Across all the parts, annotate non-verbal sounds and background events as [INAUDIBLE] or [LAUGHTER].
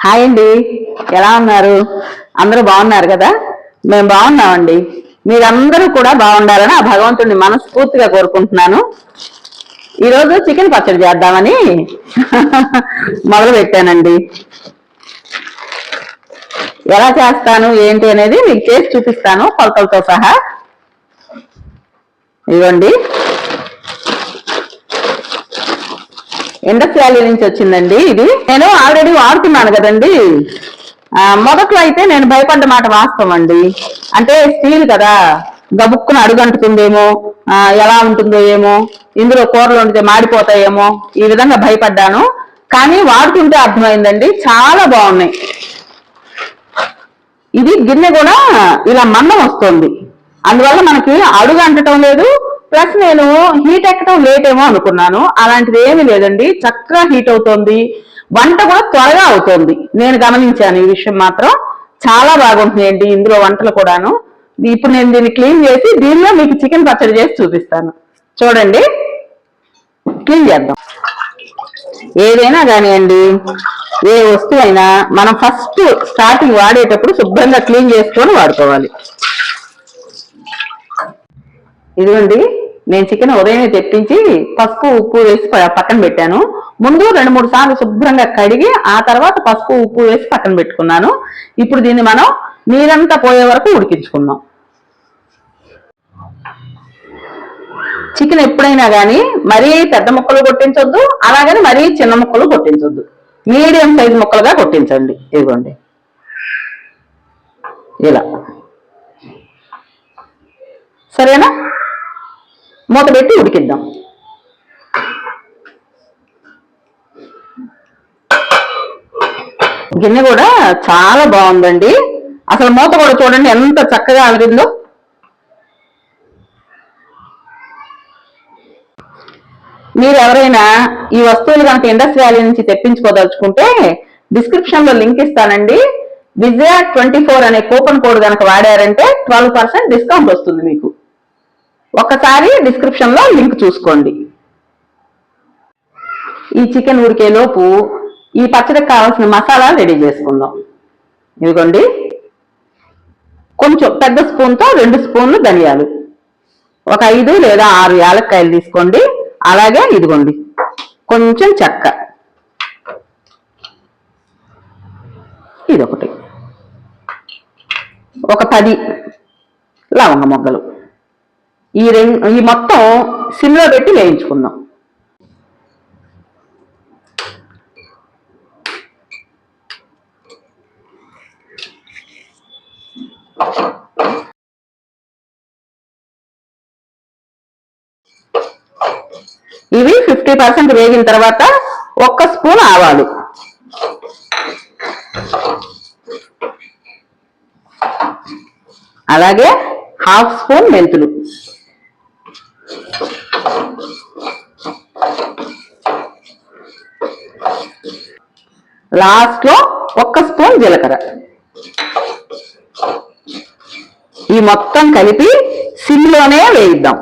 Hi అండి. ఎలా ఉన్నారు? అందరూ బాగున్నారు కదా? మేము బాగున్నామండి. మీరందరూ కూడా బాగుండాలని ఆ భగవంతుడిని మనస్ఫూర్తిగా కోరుకుంటున్నాను. ఈరోజు చికెన్ పచ్చడి చేద్దామని [LAUGHS] మొదలు పెట్టానండి ఎలా చేస్తాను ఏంటి అనేది మీకు చేసి చూపిస్తాను కొలతలతో సహా. ఇదిగోండి. ఇండస్ వ్యాలీ నుంచి వచ్చిందండి ఇది. నేను ఆల్రెడీ వాడుతున్నాను కదండి. మొదట్లో అయితే నేను భయపడ్డ మాట వాస్తవం అండి. అంటే స్టీల్ కదా గబుక్కున అడుగంటుతుందేమో ఎలా ఉంటుందో ఏమో ఇందులో కూరలు వండితే మాడిపోతాయేమో ఈ విధంగా భయపడ్డాను. కానీ వాడుతుంటే అర్థమైందండి చాలా బాగున్నాయి. ఇది గిన్నె కూడా ఇలా మందం వస్తుంది. అందువల్ల మనకి అడుగు అంటటం లేదు ప్లస్ నేను హీట్ ఎక్కడం లేట్ ఏమో అనుకున్నాను. అలాంటిది ఏమీ లేదండి. చక్కగా హీట్ అవుతోంది. వంట కూడా త్వరగా అవుతోంది. నేను గమనించాను ఈ విషయం మాత్రం. చాలా బాగుంటున్నాయండి ఇందులో వంటలు కూడాను. ఇప్పుడు నేను దీన్ని క్లీన్ చేసి దీనిలో మీకు చికెన్ పచ్చడి చేసి చూపిస్తాను. చూడండి. క్లీన్ చేద్దాం. ఏదైనా కానివ్వండి ఏ వస్తువు అయినా మనం ఫస్ట్ స్టార్టింగ్ వాడేటప్పుడు శుభ్రంగా క్లీన్ చేసుకొని వాడుకోవాలి. ఇదిగోండి. నేను చికెన్ ఉదయమే తెప్పించి పసుపు ఉప్పు వేసి ప- పక్కన పెట్టాను. ముందు రెండు మూడు సార్లు శుభ్రంగా కడిగి ఆ తర్వాత పసుపు ఉప్పు వేసి పక్కన పెట్టుకున్నాను. ఇప్పుడు దీన్ని మనం నీరంతా పోయే వరకు ఉడికించుకుందాం. చికెన్ ఎప్పుడైనా కానీ మరీ పెద్ద ముక్కలు కొట్టించొద్దు అలాగని మరీ చిన్న ముక్కలు కొట్టించొద్దు. మీడియం సైజ్ ముక్కలుగా కొట్టించండి. ఇదిగోండి. ఇలా. సరేనా? మూత పెట్టి ఉడికిద్దాం. గిన్నె కూడా చాలా బాగుందండి. అసలు మూత కూడా చూడండి ఎంత చక్కగా అలిగిందో. మీరు ఎవరైనా ఈ వస్తువులు కనుక ఇండస్ వ్యాలీ నుంచి తెప్పించుకోదలుచుకుంటే డిస్క్రిప్షన్లో లింక్ ఇస్తానండి. విజయ ట్వంటీ ఫోర్ అనే కూపన్ కోడ్ కనుక వాడారంటే ట్వెల్వ్ పర్సెంట్ డిస్కౌంట్ వస్తుంది మీకు. ఒకసారి డిస్క్రిప్షన్లో లింక్ చూసుకోండి. ఈ చికెన్ ఉడికేలోపు ఈ పచ్చడికి కావాల్సిన మసాలా రెడీ చేసుకుందాం. ఇదిగోండి. కొంచెం పెద్ద స్పూన్తో రెండు స్పూన్లు ధనియాలు. ఒక ఐదు లేదా ఆరు యాలక్కాయలు తీసుకోండి. అలాగే ఇదిగోండి. కొంచెం చెక్క. ఇదొకటి. ఒక పది లవంగ మొగ్గలు. ఈ రెండు ఈ మొత్తం సిమ్లో పెట్టి వేయించుకుందాం. ఇవి ఫిఫ్టీ పర్సెంట్ వేగిన తర్వాత ఒక్క స్పూన్ ఆవాలు. అలాగే హాఫ్ స్పూన్ మెంతులు. లాస్ట్లో ఒక్క స్పూన్ జీలకర్ర. ఈ మొత్తం కలిపి సిమ్లోనే వేయిద్దాం.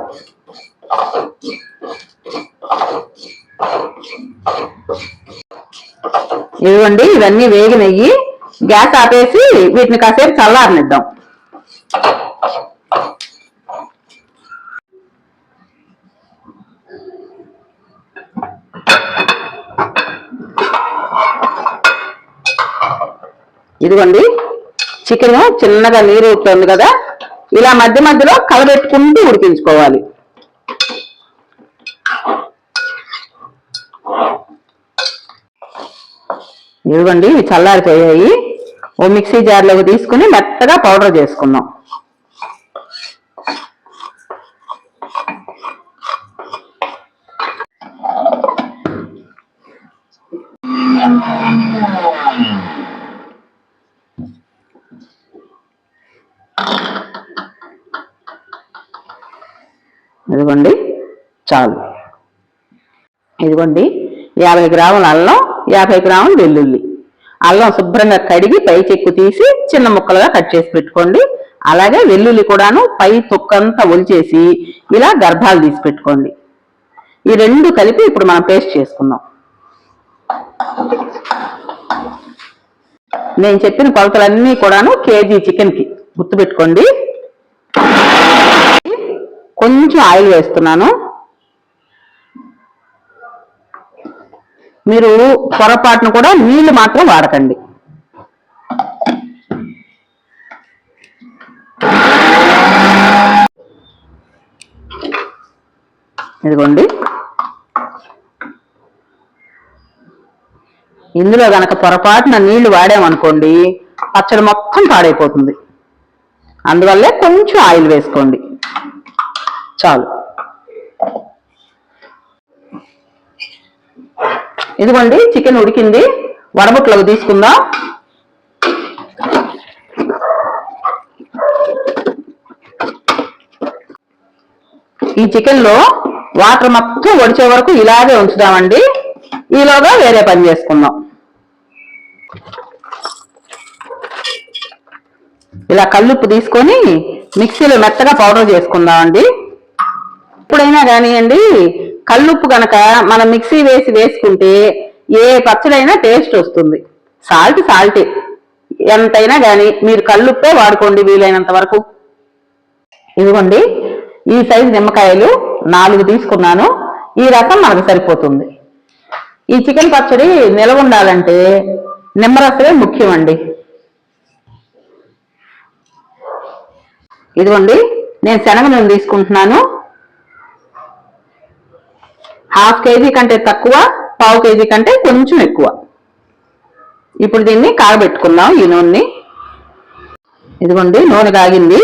ఇదిగోండి ఇవన్నీ వేగినయ్యి గ్యాస్ ఆపేసి వీటిని కాసేపు చల్లారనిద్దాం. ఇదిగోండి. చికెన్ చిన్నగా నీరు అవుతుంది కదా. ఇలా మధ్య మధ్యలో కలబెట్టుకుంటూ ఉడికించుకోవాలి. ఇదిగోండి ఇవి చల్లారిపోయాయి. ఓ మిక్సీ జార్లోకి తీసుకుని మెత్తగా పౌడర్ చేసుకుందాం. ఇదిగోండి చాలు. ఇదిగోండి యాభై గ్రాముల అల్లం యాభై గ్రాముల వెల్లుల్లి. అల్లం శుభ్రంగా కడిగి పై చెక్కు తీసి చిన్న ముక్కలుగా కట్ చేసి పెట్టుకోండి. అలాగే వెల్లుల్లి కూడాను పై తొక్కంతా ఒలిచేసి ఇలా గర్భాలు తీసి పెట్టుకోండి. ఈ రెండు కలిపి ఇప్పుడు మనం పేస్ట్ చేసుకుందాం. నేను చెప్పిన కొలతలన్నీ కూడాను కేజీ చికెన్కి గుర్తుపెట్టుకోండి. కొంచెం ఆయిల్ వేస్తున్నాను. మీరు పొరపాటును కూడా నీళ్ళు మాత్రం వాడకండి. ఇదిగోండి. ఇందులో గనక పొరపాటున నీళ్ళు వాడామనుకోండి పచ్చడి మొత్తం పాడైపోతుంది. అందువల్లే కొంచెం ఆయిల్ వేసుకోండి. చాలు. ఇదిగోండి చికెన్ ఉడికింది. వడబుట్లకు తీసుకుందాం. ఈ చికెన్లో వాటర్ మొత్తం వడిచే వరకు ఇలాగే ఉంచుదామండి. ఈలోగా వేరే పని చేసుకుందాం. ఇలా కల్లుప్పు తీసుకొని మిక్సీలో మెత్తగా పౌడర్ చేసుకుందామండి. ఎప్పుడైనా కానివ్వండి కల్లుప్పు కనుక మనం మిక్సీ వేసి వేసుకుంటే ఏ పచ్చడైనా టేస్ట్ వస్తుంది. సాల్ట్ సాల్టే. ఎంతైనా కానీ మీరు కల్లుప్పే వాడుకోండి వీలైనంత వరకు. ఇదిగోండి ఈ సైజు నిమ్మకాయలు నాలుగు తీసుకున్నాను. ఈ రసం మనకు సరిపోతుంది. ఈ చికెన్ పచ్చడి నిలవ ఉండాలంటే నిమ్మరసమే ముఖ్యం అండి ఇదిగోండి నేను శనగ నూనె తీసుకుంటున్నాను. హాఫ్ కేజీ కంటే తక్కువ పావు కేజీ కంటే కొంచెం ఎక్కువ. ఇప్పుడు దీన్ని కాగబెట్టుకుందాం ఈ నూనెని. ఇదిగోండి నూనె కాగింది.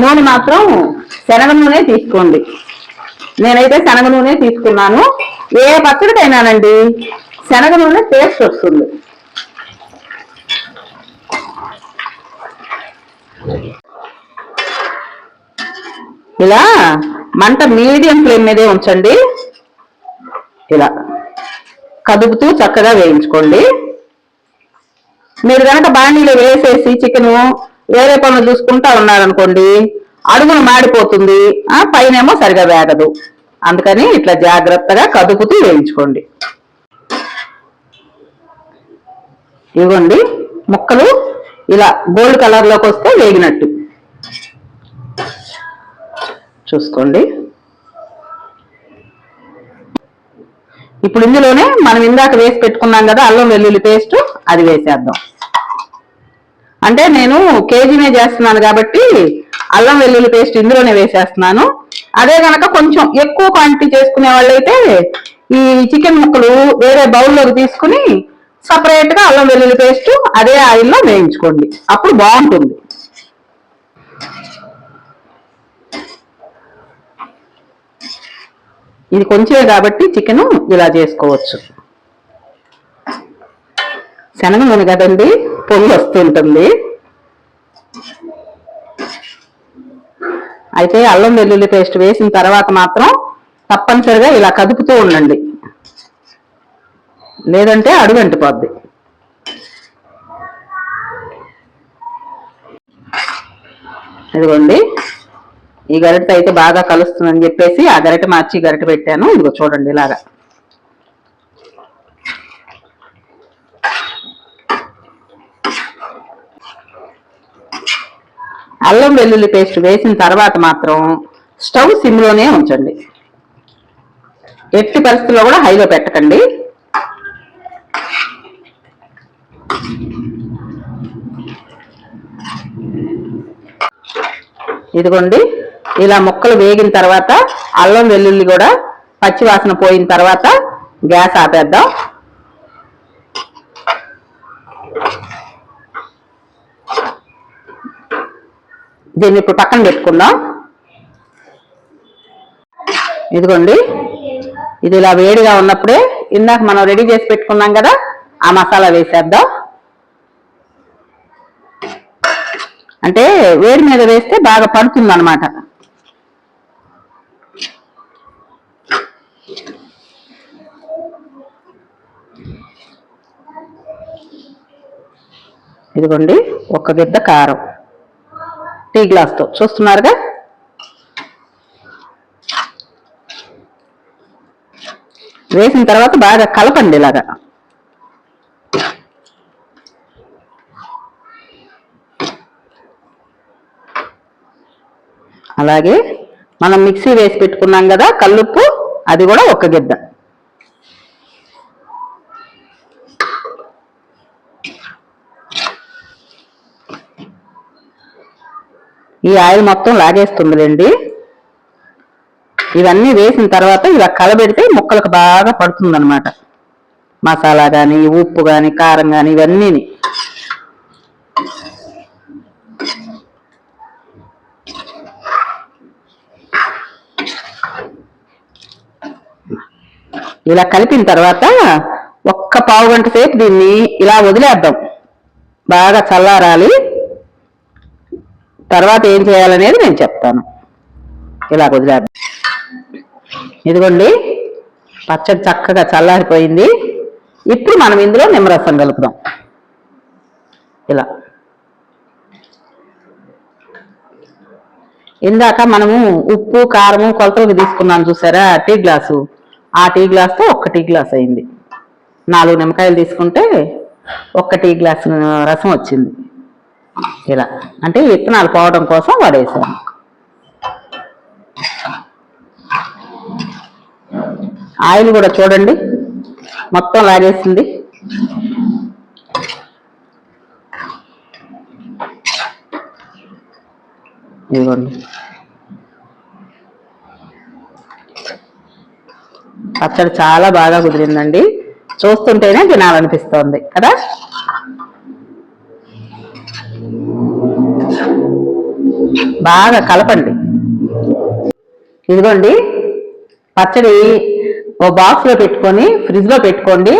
నూనె మాత్రం శనగ నూనె తీసుకోండి. నేనైతే శనగ నూనె తీసుకున్నాను. ఏ పచ్చడికైనానండి? శనగ నూనె టేస్ట్ వస్తుంది. ఇలా మంట మీడియం ఫ్లేమ్ మీదే ఉంచండి. ఇలా కదుపుతూ చక్కగా వేయించుకోండి. మీరు కనుక బాణీలో వేసేసి చికెన్ వేరే పనులు చూసుకుంటా ఉన్నారనుకోండి అడుగును మాడిపోతుంది. పైనేమో సరిగా వేగదు. అందుకని ఇట్లా జాగ్రత్తగా కదుపుతూ వేయించుకోండి. ఇవ్వండి. ముక్కలు ఇలా గోల్డ్ కలర్లోకి వస్తే వేగినట్టు. చూసుకోండి. ఇప్పుడు ఇందులోనే మనం ఇందాక వేసి పెట్టుకున్నాం కదా అల్లం వెల్లుల్లి పేస్ట్ అది వేసేద్దాం. అంటే నేను కేజీనే చేస్తున్నాను కాబట్టి అల్లం వెల్లుల్లి పేస్ట్ ఇందులోనే వేసేస్తున్నాను. అదే గనక కొంచెం ఎక్కువ క్వాంటిటీ చేసుకునే వాళ్ళైతే ఈ చికెన్ ముక్కలు వేరే బౌల్లోకి తీసుకుని సపరేట్గా అల్లం వెల్లుల్లి పేస్ట్ అదే ఆయిల్లో వేయించుకోండి. అప్పుడు బాగుంటుంది. ఇది కొంచెమే కాబట్టి చికెన్ ఇలా చేసుకోవచ్చు. శనగ మునగదండి పొంగి వస్తుంటుంది అయితే అల్లం వెల్లుల్లి పేస్ట్ వేసిన తర్వాత మాత్రం తప్పనిసరిగా ఇలా కదుపుతూ ఉండండి. లేదంటే అడుగంటిపోద్ది ఇదిగోండి. ఈ గరిటతో అయితే బాగా కలుస్తుందని చెప్పేసి ఆ గరిటె మార్చి గరిట గరిటె పెట్టాను. ఇదిగో చూడండి ఇలాగా. అల్లం వెల్లుల్లి పేస్ట్ వేసిన తర్వాత మాత్రం స్టవ్ సిమ్లోనే ఉంచండి. ఎట్టి పరిస్థితుల్లో కూడా హైలో పెట్టకండి. ఇదిగోండి ఇలా ముక్కలు వేగిన తర్వాత అల్లం వెల్లుల్లి కూడా పచ్చివాసన పోయిన తర్వాత గ్యాస్ ఆపేద్దాం. దీన్ని ఇప్పుడు పక్కన పెట్టుకుందాం. ఇదిగోండి. ఇది ఇలా వేడిగా ఉన్నప్పుడే ఇందాక మనం రెడీ చేసి పెట్టుకున్నాం కదా ఆ మసాలా వేసేద్దాం. అంటే వేడి మీద వేస్తే బాగా పడుతుంది అనమాట ఇదిగోండి ఒక గిద్ద కారం. టీ గ్లాస్తో చూస్తున్నారుగా? వేసిన తర్వాత బాగా కలపండి ఇలాగా. అలాగే మనం మిక్సీ వేసి పెట్టుకున్నాం కదా కల్లుప్పు అది కూడా ఒక గిద్ద. ఈ ఆయిల్ మొత్తం లాగేస్తుందిలేండి. ఇవన్నీ వేసిన తర్వాత ఇలా కలబెడితే ముక్కలకు బాగా పడుతుందన్నమాట. మసాలా కానీ ఉప్పు కానీ కారం కానీ ఇవన్నీని. ఇలా కలిపిన తర్వాత ఒక్క పావు గంట సేపు దీన్ని ఇలా వదిలేద్దాం. బాగా చల్లారాలి. తర్వాత ఏం చేయాలనేది నేను చెప్తాను. ఇలా కుదిరారు ఇదిగోండి పచ్చడి చక్కగా చల్లారిపోయింది. ఇప్పుడు మనం ఇందులో నిమ్మరసం కలుపుదాం. ఇలా. ఇందాక మనము ఉప్పు కారము కొలతలకు తీసుకున్నాను చూసారా? Tea glass. ఆ టీ గ్లాస్తో ఒక్క టీ గ్లాస్ అయింది. నాలుగు నిమ్మకాయలు తీసుకుంటే ఒక్క టీ గ్లాస్ రసం వచ్చింది. ఇలా. అంటే విత్తనాలు పోవడం కోసం వాడేసాను ఆయిల్ కూడా చూడండి. మొత్తం లాగేసింది. ఇదిగోండి. పచ్చడి చాలా బాగా కుదిరిందండి. చూస్తుంటేనే తినాలనిపిస్తోంది కదా? బాగా కలపండి. ఇదిగోండి పచ్చడి ఓ బాక్స్లో పెట్టుకొని ఫ్రిడ్జ్లో పెట్టుకోండి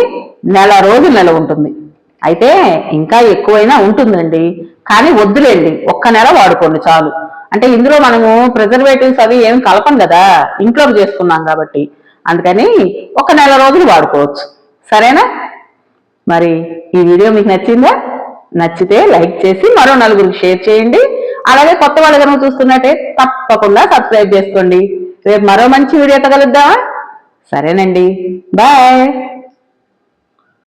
నెల రోజులు నెల ఉంటుంది. అయితే ఇంకా ఎక్కువైనా ఉంటుందండి. కానీ వద్దులేండి ఒక్క నెల వాడుకోండి చాలు. అంటే ఇందులో మనము ప్రిజర్వేటివ్స్ అవి ఏం కలపం కదా ఇంట్లో చేసుకున్నాం కాబట్టి. అందుకని ఒక నెల రోజులు వాడుకోవచ్చు. సరేనా? మరి ఈ వీడియో మీకు నచ్చిందా? నచ్చితే లైక్ చేసి మరో నలుగురికి షేర్ చేయండి. అలాగే కొత్త వాళ్ళు కనుక చూస్తున్నట్టే తప్పకుండా సబ్స్క్రైబ్ చేసుకోండి. రేపు మరో మంచి వీడియోతో కలుద్దామా? సరేనండి. బాయ్.